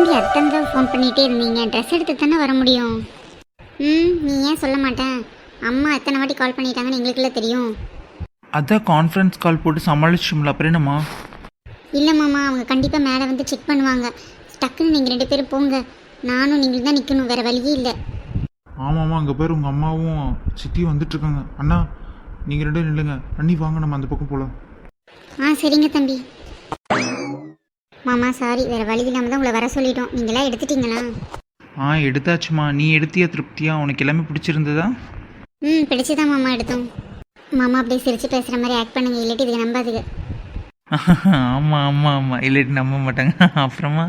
ஏண்டி அத்தனை தான் ஃபோன் பண்ணிகிட்டே இருந்தீங்க. ட்ரெஸ் எடுத்து தானே வர முடியும். ம் நீ ஏன் சொல்ல மாட்டேன் அம்மா எத்தனை வாட்டி கால் பண்ணிட்டாங்கன்னு எங்களுக்குள்ள தெரியும். அதான் கான்ஃபரன்ஸ் கால் போட்டு சமாளிச்சோம்ல அப்புறம் என்னம்மா? இல்லை மாமா அவங்க கண்டிப்பாக மேலே வந்து செக் பண்ணுவாங்க. டக்குன்னு நீங்கள் ரெண்டு பேரும் போங்க. நானும் நீங்கள் தான் நிற்கணும் வேறு வழியே இல்லை. ஆமாம்மா அங்கே பேர் உங்கள் அம்மாவும் சித்தியும் வந்துட்டு இருக்காங்க அண்ணா நீங்கள் ரெண்டும் நில்லுங்க. அண்ணி வாங்க நம்ம அந்த பக்கம் போகலாம் ஆ சரிங்க தம்பி. மாமா சாரி வேறு வழி இல்லாமல் தான் உங்களை வர சொல்லிட்டோம். நீங்களாம் எடுத்துட்டீங்களா? ஆ எடுத்தாச்சுமா. நீ எடுத்தியா திருப்தியா? உனக்கு எல்லாமே பிடிச்சிருந்ததா? ம் பிடிச்சுதான் மாமா எடுத்தோம். மாமா அப்படியே சிரிச்சு பேசுகிற மாதிரி ஆக்ட் பண்ணுங்க. இல்லாட்டி இதுக்கு நம்பாதுங்க. ஆமாம் ஆமாம் ஆமாம் இல்லாட்டி நம்ப மாட்டாங்க. அப்புறமா?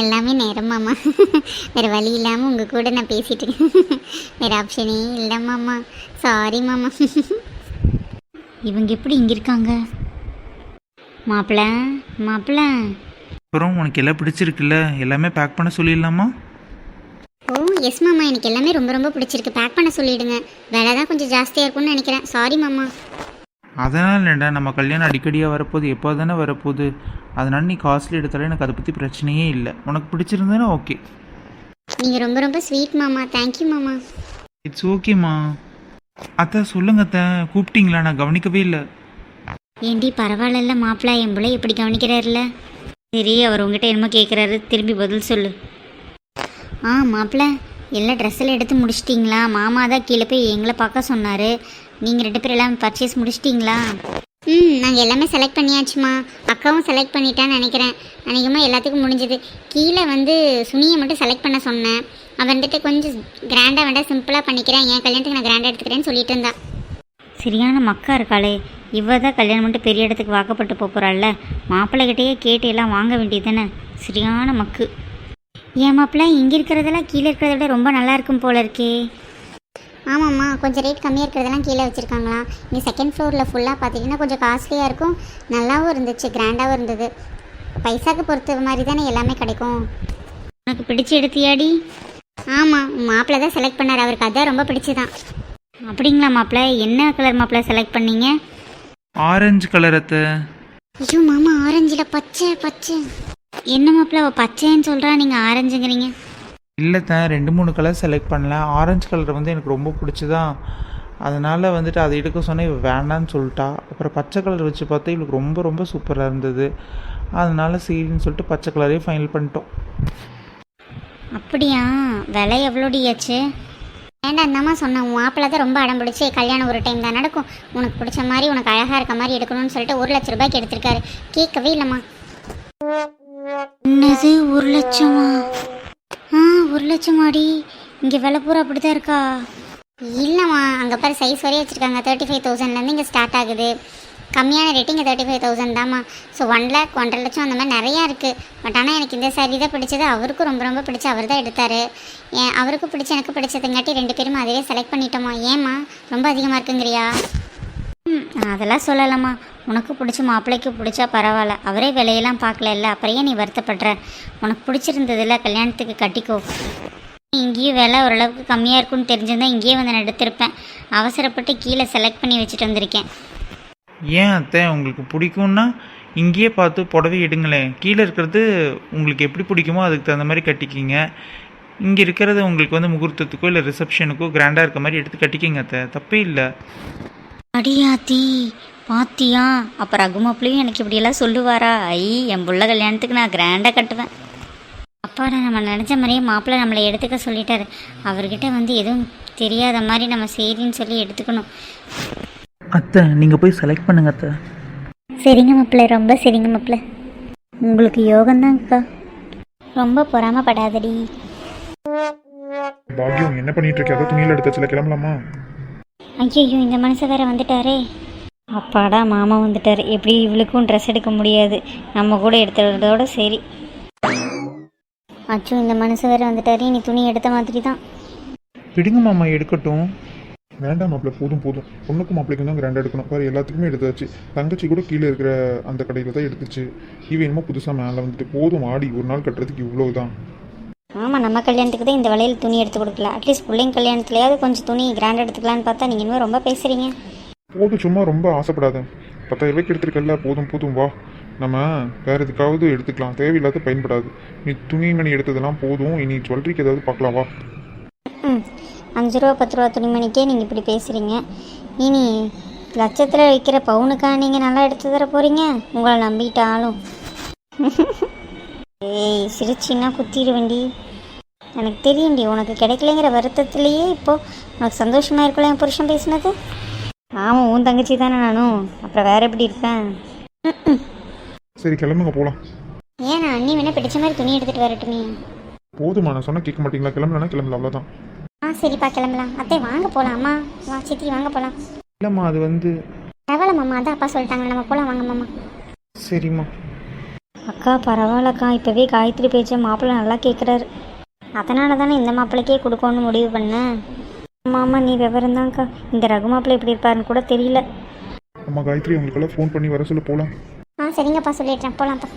எல்லாமே நேரம் மாமா. வேறு வழி இல்லாமல் உங்கள் கூட நான் பேசிட்டு வேறு ஆப்ஷனே இல்லை மாமா. சாரி மாமா. இவங்க எப்படி இங்கே இருக்காங்க? மாப்பிள்ள மாப்பிள்ள அப்புறம் உனக்கு எல்லாம் பிடிச்சிருக்குல்ல? எல்லாமே பேக் பண்ண சொல்லிடலாமா? ஓ எஸ் மாமா. எனக்கு எல்லாமே ரொம்ப ரொம்ப பிடிச்சிருக்கு. பேக் பண்ண சொல்லிடுங்க. விலை தான் கொஞ்சம் ஜாஸ்தியாக இருக்கும்னு நினைக்கிறேன். சாரி மாமா. அதனால் இல்லைடா. நம்ம கல்யாணம் அடிக்கடியாக வரப்போகுது. எப்போ தானே வரப்போகுது. அதனால நீ காஸ்ட்லி எடுத்தாலே எனக்கு அதை பற்றி பிரச்சனையே இல்லை. உனக்கு பிடிச்சிருந்ததுன்னா ஓகே நீங்கள் ரொம்ப ரொம்ப ஸ்வீட் மாமா. தேங்க்யூ மாமா. இட்ஸ் ஓகேம்மா அத்தை சொல்லுங்க அத்தை. கூப்பிட்டீங்களா? நான் கவனிக்கவே இல்லை. ஏண்டி பரவாயில்ல மாப்பிள்ள என் பிள்ளை எப்படி கவனிக்கிறாருல சரி அவர் உங்ககிட்ட என்னமோ கேட்குறாரு திரும்பி பதில் சொல்லு. ஆ மாப்பிள்ள எல்லா ட்ரெஸ்ஸெல்லாம் எடுத்து முடிச்சிட்டிங்களா? மாமா தான் கீழே போய் எங்களை பார்க்க சொன்னார். நீங்கள் ரெண்டு பேரும் எல்லாம் பர்ச்சேஸ் முடிச்சிட்டிங்களா? ம் நாங்கள் எல்லாமே செலக்ட் பண்ணியாச்சுமா அக்காவும் செலக்ட் பண்ணிட்டான்னு நினைக்கிறேன். அநேகமாக எல்லாத்துக்கும் முடிஞ்சது. கீழே வந்து சுனியை மட்டும் செலக்ட் பண்ண சொன்னேன். அவன் வந்துட்டு கொஞ்சம் கிராண்டாக வேண்டாம் சிம்பிளாக பண்ணிக்கிறேன். என் கல்யாணத்துக்கு நான் கிராண்டாக எடுத்துக்கிறேன்னு சொல்லிட்டு இருந்தா. சரியான மக்கா இருக்காளே. இவ தான் கல்யாணம் பண்ணிட்டு பெரிய இடத்துக்கு வாக்கப்பட்டு போக போகிறாள்ல மாப்பிள்ளைகிட்டயே கேட்டு எல்லாம் வாங்க வேண்டியது தானே சரியான மக்கு. ஏன் மாப்பிள்ள இங்கே இருக்கிறதெல்லாம் கீழே இருக்கிறத விட ரொம்ப நல்லா இருக்கும் போல இருக்கே. ஆமாம்மா கொஞ்சம் ரேட் கம்மியாக இருக்கிறதெல்லாம் கீழே வச்சுருக்காங்களா. இங்கே செகண்ட் ஃப்ளோரில் ஃபுல்லாக பார்த்தீங்கன்னா கொஞ்சம் காஸ்ட்லியாக இருக்கும். நல்லாவும் இருந்துச்சு கிராண்டாகவும் இருந்தது. பைசாக்கு பொறுத்த மாதிரி தானே எல்லாமே கிடைக்கும். உனக்கு பிடிச்சி எடுத்தியாடி? ஆமாம் மாப்பிள்ளை தான் செலக்ட் பண்ணார். அவருக்கு அதான் ரொம்ப பிடிச்சிதான். அப்படிங்களா மாப்பிள்ள? என்ன கலர் மாப்பிள்ள செலக்ட் பண்ணீங்க? ஆரஞ்சு கலர் அத்தை. ஐயோ மாமா ஆரஞ்சில் பச்சை பச்சை. என்ன மாப்பிள்ள அவ பச்சைன்னு சொல்கிறா நீங்கள் ஆரஞ்சுங்கிறீங்க. இல்லை தான் ரெண்டு மூணு கலர் செலக்ட் பண்ணல. ஆரஞ்சு கலர் வந்து எனக்கு ரொம்ப பிடிச்சதா. அதனால் வந்துட்டு அதை எடுக்க சொன்னேன் இவ வேண்டான்னு சொல்லிட்டா. அப்புறம் பச்சை கலர் வச்சு பார்த்தா இவளுக்கு ரொம்ப ரொம்ப சூப்பராக இருந்தது. அதனால சரின்னு சொல்லிட்டு பச்சை கலரே ஃபைனல் பண்ணிட்டோம். அப்படியா? விலை எவ்வளோடி ஆச்சு வேண்டாம் சொன்னேன் உன் மாப்பிள்ளை தான் ரொம்ப அடம் பிடிச்சி கல்யாணம் ஒரு டைம் தான் நடக்கும். உனக்கு பிடிச்ச மாதிரி உனக்கு அழகாக இருக்க மாதிரி எடுக்கணும்னு சொல்லிட்டு ஒரு லட்ச ரூபாய்க்கு எடுத்திருக்காரு. கேட்கவே இல்லைம்மா. என்னது? ஒரு லட்சமா? ஆ ஒரு லட்சமாடி. இங்கே விலை பூரா அப்படி தான் இருக்கா? இல்லைம்மா அங்கே பாரு சைஸ் வரையும் வச்சுருக்காங்க. தேர்ட்டி ஃபைவ் தௌசண்ட்லேருந்து இங்கே ஸ்டார்ட் ஆகுது. கம்மியான ரேட்டிங் தேர்ட்டி ஃபைவ் தௌசண்ட் தாம்மா. ஸோ ஒன் லேக் ஒன்றரை லட்சம் அந்த மாதிரி நிறையா இருக்குது பட் ஆனால் எனக்கு இந்த சாரீ தான் பிடிச்சது. அவருக்கும் ரொம்ப ரொம்ப பிடிச்சி அவர் தான் எடுத்தார். ஏன் அவருக்கும் பிடிச்சி எனக்கு பிடிச்சதுங்காட்டி ரெண்டு பேரும் அதுவே செலக்ட் பண்ணிட்டோமா? ஏம்மா? ரொம்ப அதிகமாக இருக்குங்கிறியா? ம், அதெல்லாம் சொல்லலாமா உனக்கு பிடிச்ச மாப்பிள்ளைக்கு பிடிச்சா பரவாயில்ல. அவரே விலையெல்லாம் பார்க்கல அப்புறம் அப்புறையே நீ வருத்தப்படுற? உனக்கு பிடிச்சிருந்ததில்ல கல்யாணத்துக்கு கட்டிக்கோ. இங்கேயும் விலை ஓரளவுக்கு கம்மியாக இருக்கும்னு தெரிஞ்சிருந்தால் இங்கேயே வந்து நான் எடுத்திருப்பேன். அவசரப்பட்டு கீழே செலக்ட் பண்ணி வச்சுட்டு வந்திருக்கேன். ஏன் அத்தை? உங்களுக்கு பிடிக்கும்னா இங்கேயே பார்த்து புடவை எடுங்களேன் கீழே இருக்கிறது உங்களுக்கு எப்படி பிடிக்குமோ அதுக்கு தகுந்த மாதிரி கட்டிக்கிங்க. இங்கே இருக்கிறது உங்களுக்கு வந்து முகூர்த்தத்துக்கோ இல்லை ரிசப்ஷனுக்கோ கிராண்டாக இருக்க மாதிரி எடுத்து கட்டிக்கிங்க அத்தை. தப்பே இல்லை. அடியாத்தி பாத்தியா? அப்போ ரகுமாப்பிளையும் எனக்கு இப்படியெல்லாம் சொல்லுவாரா? ஐ என் புள்ள கல்யாணத்துக்கு நான் கிராண்டாக கட்டுவேன். அப்பாடா நம்ம நினச்ச மாதிரியே மாப்பிள்ளை நம்மளை எடுத்துக்க சொல்லிட்டாரு. அவர்கிட்ட வந்து எதுவும் தெரியாத மாதிரி நம்ம சரின்னு சொல்லி எடுத்துக்கணும். அத்தை நீங்கள் போய் செலக்ட் பண்ணுங்க அத்தை. சரிங்க மாப்பிள்ளை ரொம்ப சரிங்க மாப்பிள்ளை. உங்களுக்கு யோகம்தாங்கக்கா ரொம்ப பொறாமப்படாதடி. பாக்யம் என்ன பண்ணிட்டு இருக்க ஏதோ துணியில் எடுத்தாச்சுல கிளம்பலாமா? ஐயோ இந்த மனுஷன் வேற வந்துட்டாரே. அப்பாடா மாமா வந்துட்டார். எப்படி இவளுக்கும் ட்ரெஸ் எடுக்க முடியாது. நம்ம கூட எடுத்துறதோட சரி. அச்சோ இந்த மனுஷன் வேற வந்துட்டாரு. நீ துணி எடுத்த மாதிரி தான் விடுங்க மாமா எடுக்கட்டும். வேண்டாம் மாப்பிள்ள போதும் போதும். பொண்ணுக்கும் மாப்பிள்ளைக்கும் தான் கிராண்ட் எடுக்கணும். பாரு எல்லாத்துக்குமே எடுத்தாச்சு. தங்கச்சி கூட கீழே இருக்கிற அந்த கடையில் தான் எடுத்துச்சு. இவன் என்னமோ புதுசாக மேலே வந்துட்டு போதும் ஆடி ஒரு நாள் கட்டுறதுக்கு இவ்வளோ தான் ஆமாம் நம்ம கல்யாணத்துக்கு தான் இந்த வளையல் துணி எடுத்து கொடுக்கல. அட்லீஸ்ட் பிள்ளைங்க கல்யாணத்துலையாவது கொஞ்சம் துணி கிராண்ட் எடுத்துக்கலான்னு பார்த்தா நீங்கள் இன்னும் ரொம்ப பேசுகிறீங்க போதும் சும்மா ரொம்ப ஆசைப்படாத. பத்தாயிரம் ரூபாய்க்கு எடுத்துருக்கல போதும் போதும் வா. நம்ம வேற எதுக்காவது எடுத்துக்கலாம். தேவையில்லாத பயன்படாது. நீ துணிமணி எடுத்ததெல்லாம் போதும். இனி ஜுவல்லரிக்கு ஏதாவது பார்க்கலாம் வா. அஞ்சு ரூபா பத்து ரூபா துணிமணிக்கே நீங்கள் இப்படி பேசுகிறீங்க இனி லட்சத்தில் விற்கிற பவுனுக்கா நீங்கள் நல்லா எடுத்து தர போகிறீங்க உங்களை நம்பிட்டாலும். ஏய் சிரிச்சின்னா குத்திடுவேண்டி எனக்கு தெரியும்டி உனக்கு கிடைக்கலங்கிற வருத்தத்திலேயே இப்போ உனக்கு சந்தோஷமாக இருக்கல என் புருஷன் பேசினது? ஆமாம் உன் தங்கச்சி தானே நானும். அப்புறம் வேற எப்படி இருப்பேன்? சரி கிளம்புங்க போகலாம் ஏன் நான் அண்ணி வேணா பிடிச்ச மாதிரி துணி எடுத்துகிட்டு வரட்டுமே. போதுமா நான் சொன்னால் கேட்க மாட்டீங்களா? கிளம்பலன்னா கிளம்பல அவ்வளோதான் ஆ சரிப்பா கிளம்பலாம். அத்தை வாங்க போகலாம் அம்மா. வா சித்தி வாங்க போகலாம் இல்லைம்மா அது வந்து பரவாயில்ல மாமா. அதான் அப்பா சொல்லிட்டாங்க. நம்ம போகலாம் வாங்க மாமா. சரிம்மா. அக்கா பரவாயில்லக்கா. இப்போவே காயத்ரி பேச்ச மாப்பிள்ளை நல்லா கேட்குறாரு அதனால தானே இந்த மாப்பிள்ளைக்கே கொடுக்கணும்னு முடிவு பண்ணேன் மாமா நீ விவரம் தான்க்கா. இந்த ரகு மாப்பிள்ளை எப்படி இருப்பாருன்னு கூட தெரியல. அம்மா காயத்ரி உங்களுக்கெல்லாம் ஃபோன் பண்ணி வர சொல்ல போகலாம் ஆ சரிங்கப்பா சொல்லிடுறேன். போகலாம்ப்பா